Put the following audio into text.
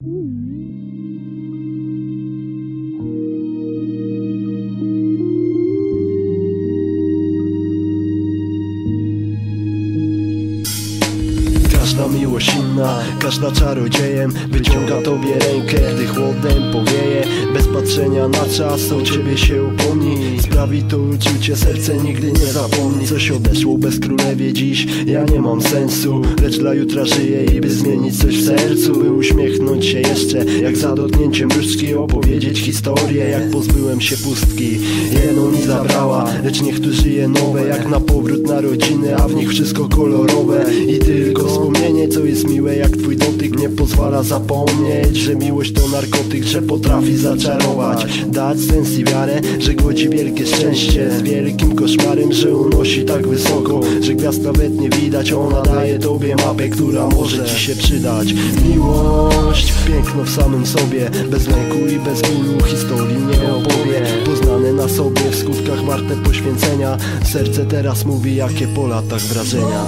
Każda miłość inna, każda czarodziejem Wyciąga tobie rękę, gdy chłodem powieje Bez patrzenia na czas, o ciebie się upomni Sprawi to uczucie, serce nigdy nie zapomni. Coś odeszło bez królewie dziś, ja nie mam sensu Lecz dla jutra żyję i by zmienić coś w sercu By uśmiechnąć się jeszcze, jak za dotknięciem różdżki Opowiedzieć historię, jak pozbyłem się pustki. Jedną mi zabrała, lecz niech tu żyje nowe Jak na powrót na rodziny, a w nich wszystko kolorowe. I tylko wspomnienie, co jest miłe jak twój dotyk Nie pozwala zapomnieć, że miłość to narkotyk Że potrafi zaczarować, dać sens i wiarę Że godzi wielkie szczęście. Z wielkim koszmarem Że unosi tak wysoko, że gwiazd nawet nie widać. Ona daje tobie mapę, która może ci się przydać. Miłość, piękno w samym sobie Bez lęku i bez bólu historii nie opowie skutkach warte poświęcenia. Serce teraz mówi jakie po latach wrażenia